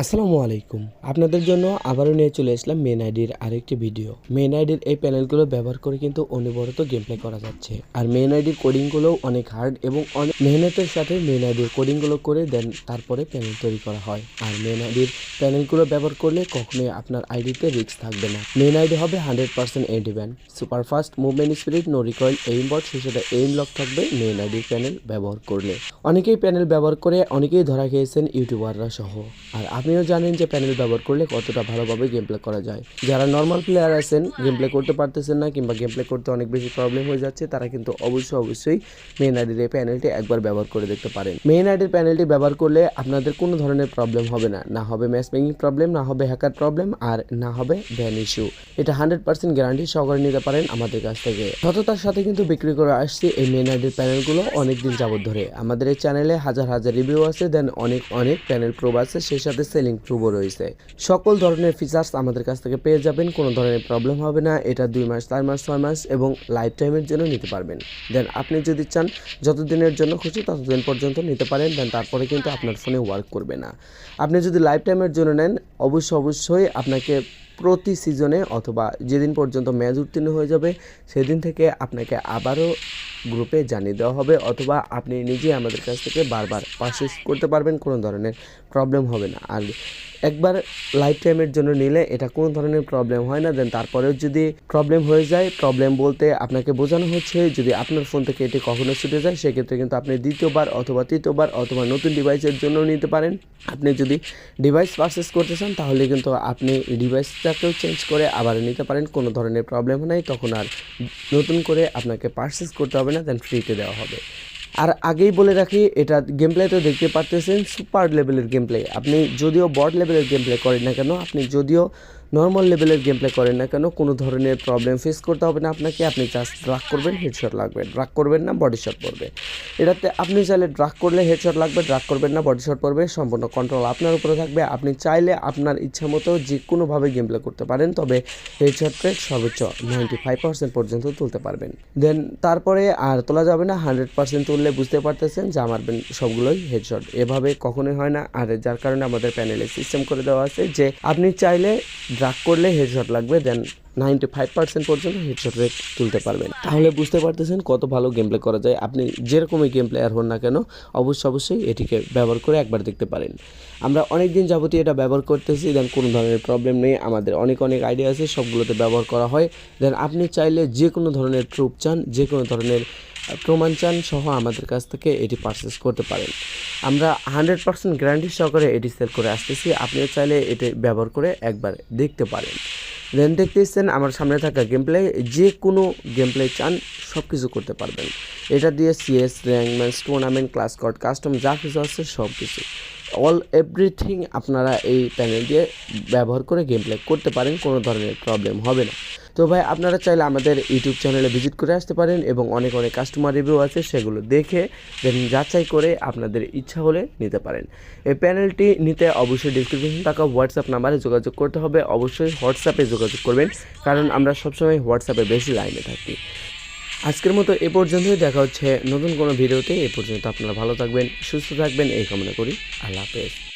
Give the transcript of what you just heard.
আসসালামু আলাইকুম। আপনাদের জন্য আবারও নিয়ে চলে আসলাম মেন আইডির আরেকটি ভিডিও মেন আইডির এই প্যানেলগুলো ব্যবহার করে কিন্তু অনবরত গেম প্লে করা যাচ্ছে। আর মেন আইডির কোডিংগুলোও অনেক হার্ড এবং অনেক মেহনতের সাথে মেন আইডির কোডিংগুলো করে দেন, তারপরে প্যানেল তৈরি করা হয়। আর মেন আইডির প্যানেলগুলো ব্যবহার করলে কখনোই আপনার আইডিতে রিস্ক থাকবে না। মেন আইডি হবে হান্ড্রেড পার্সেন্ট এ ডিভেন super fast movement spirit no recoil aim bot সাথে এইম লক থাকবে মেন আইডির প্যানেল ব্যবহার করলে। অনেকেই প্যানেল ব্যবহার করে, অনেকেই ধরা খেয়েছেন ইউটিউবাররা সহ। আর আপনিও জানেন যে প্যানেল ব্যবহার করলে কতটা ভালোভাবে গেম প্লে করা যায়। যারা নর্মাল প্লেয়ার আছেন গেম প্লে করতে পারতেছেন না কিংবা গেম প্লে করতে অনেক বেশি প্রবলেম হয়ে যাচ্ছে, তারা কিন্তু অবশ্যই অবশ্যই মেইন আইডির এই প্যানেলটি একবার ব্যবহার করে দেখতে পারেন। মেন আইডির প্যানেলটি ব্যবহার করলে আপনাদের কোনো ধরনের প্রবলেম হবে না। না হবে ম্যাচ মেকিং প্রবলেম না হবে হ্যাকার প্রবলেম আর না হবে ব্যান ইস্যু এটা হান্ড্রেড পার্সেন্ট গ্যারান্টি সহকারে নিতে পারেন আমাদের কাছ থেকে। সততার সাথে কিন্তু বিক্রি করে আসছি এই মেন আইডির প্যানেলগুলো অনেক দিন যাবত ধরে। আমাদের এই চ্যানেলে হাজার হাজার রিভিউ আছে দেন অনেক অনেক প্যানেল প্রুভ আছে, সেই সাথে সেলিং প্রুভও রয়েছে। সকল ধরনের ফিচার্স আমাদের কাছ থেকে পেয়ে যাবেন, কোনো ধরনের প্রবলেম হবে না, এটা দুই মাস, চার মাস, ছয় মাস এবং লাইফ টাইমের জন্য নিতে পারবেন। দেন আপনি যদি চান যতদিনের জন্য খুশি ততদিন পর্যন্ত নিতে পারেন দেন তারপরে কিন্তু আপনার ফোনে ওয়ার্ক করবে না। আপনি যদি লাইফ টাইমের জন্য নেন অবশ্যই অবশ্যই আপনাকে প্রতি সিজনে অথবা যেদিন পর্যন্ত ম্যাচ উত্তীর্ণ হয়ে যাবে, সেদিন থেকে আপনাকে আবারও গ্রুপে জানিয়ে দেওয়া হবে অথবা আপনি নিজে আমাদের কাছ থেকে বারবার পারচেস করতে পারবেন, কোনো ধরনের প্রবলেম হবে না। আর একবার লাইফ টাইমের জন্য নিলে এটা কোনো ধরনের প্রবলেম হয় না দেন তারপরেও যদি প্রবলেম হয়ে যায় প্রবলেম বলতে আপনাকে বোঝানো হচ্ছে, যদি আপনার ফোন থেকে এটি কখনো ছুটে যায়, সেক্ষেত্রে কিন্তু আপনি দ্বিতীয়বার অথবা তৃতীয়বার অথবা নতুন ডিভাইসের জন্য নিতে পারেন। আপনি যদি ডিভাইস পারচেস করতে চান, তাহলে কিন্তু আপনি ডিভাইসটাকেও চেঞ্জ করে আবার নিতে পারেন, কোনো ধরনের প্রবলেম নাই, তখন আর নতুন করে আপনাকে পারচেস করতে হবে না দেন ফ্রিতে দেওয়া হবে। আর আগেই বলে রাখি, এটা গেম প্লেতে দেখতে পারতেছেন সুপার লেভেলের গেম প্লে আপনি যদিও বড লেভেলের গেম প্লে করেন না কেন, আপনি যদিও নর্মাল লেভেলের গেম প্লে করেন না কেন? কোনো ধরনের প্রবলেম ফেস করতে হবে না আপনাকে। আপনি জাস্ট ড্রাগ করবেন হেডশট লাগবে। ড্রাগ করবেন না বডি শট পড়বে। এটাতে আপনি চাইলে ড্রাগ করলে হেডশট লাগবে ড্রাগ করবেন না বডি শট পড়বে, সম্পূর্ণ কন্ট্রোল আপনার উপরে থাকবে। আপনি চাইলে আপনার ইচ্ছা মতো যে কোনোভাবে গেম প্লে করতে পারেন, তবে হেডশট রেট সর্বোচ্চ নাইনটি ফাইভ পার্সেন্ট পর্যন্ত তুলতে পারবেন। দেন তারপরে আর তোলা যাবে না হান্ড্রেড পার্সেন্ট তুললে বুঝতে পারতেছেন যে আমার বেন- সবগুলোই হেডশট এভাবে কখনোই হয় না। আর যার কারণে আমাদের প্যানেলে সিস্টেম করে দেওয়া আছে যে আপনি চাইলে ড্রাগ করলে হেডশট লাগবে দেন নাইনটি ফাইভ পার্সেন্ট পর্যন্ত হেডশট রেট তুলতে পারবেন। তাহলে বুঝতে পারতেছেন কত ভালো গেম প্লে করা যায়। আপনি যেরকমই গেম প্লেয়ার হন না কেন, অবশ্যই অবশ্যই এটিকে ব্যবহার করে একবার দেখতে পারেন। আমরা অনেক দিন যাবতীয় এটা ব্যবহার করতেছি দেন কোনো ধরনের প্রবলেম নেই। আমাদের অনেক অনেক আইডিয়া আছে, সবগুলোতে ব্যবহার করা হয়। দেন আপনি চাইলে যে কোনো ধরনের ট্রুপ চান, যে কোনো ধরনের প্রমাণ চান সহ আমাদের কাছ থেকে এটি পারচেস করতে পারেন। আমরা হান্ড্রেড পার্সেন্ট গ্যারান্টি সহকারে এটি সেল করে আসতেছি। আপনিও চাইলে এটি ব্যবহার করে একবার দেখতে পারেন। দেন দেখতেছেন আমার সামনে থাকা গেম প্লে যে কোনো গেম প্লে চান সব কিছু করতে পারবেন। এটা দিয়ে CS rank match tournament class কর্ড কাস্টম যা কিছু আছে সব কিছু অল এভরিথিং আপনারা এই প্যানেল দিয়ে ব্যবহার করে গেম প্লে করতে পারেন, কোনো ধরনের প্রবলেম হবে না। তো ভাই, আপনারা চাইলে আমাদের ইউটিউব চ্যানেলে ভিজিট করে আসতে পারেন এবং অনেক অনেক কাস্টমার রিভিউ আছে, সেগুলো দেখে দেন যাচাই করে আপনাদের ইচ্ছা হলে নিতে পারেন। এই প্যানেলটি নিতে অবশ্যই ডিসক্রিপশন থাকা হোয়াটসঅ্যাপ নাম্বারে যোগাযোগ করতে হবে। অবশ্যই হোয়াটসঅ্যাপে যোগাযোগ করবেন, কারণ আমরা সবসময় হোয়াটসঅ্যাপে বেশি লাইনে থাকি। আজকের মতো এ পর্যন্তই। দেখা হচ্ছে নতুন কোনো ভিডিওতে। এ পর্যন্ত আপনারা ভালো থাকবেন, সুস্থ থাকবেন, এই কামনা করি। আল্লাহ হাফেজ।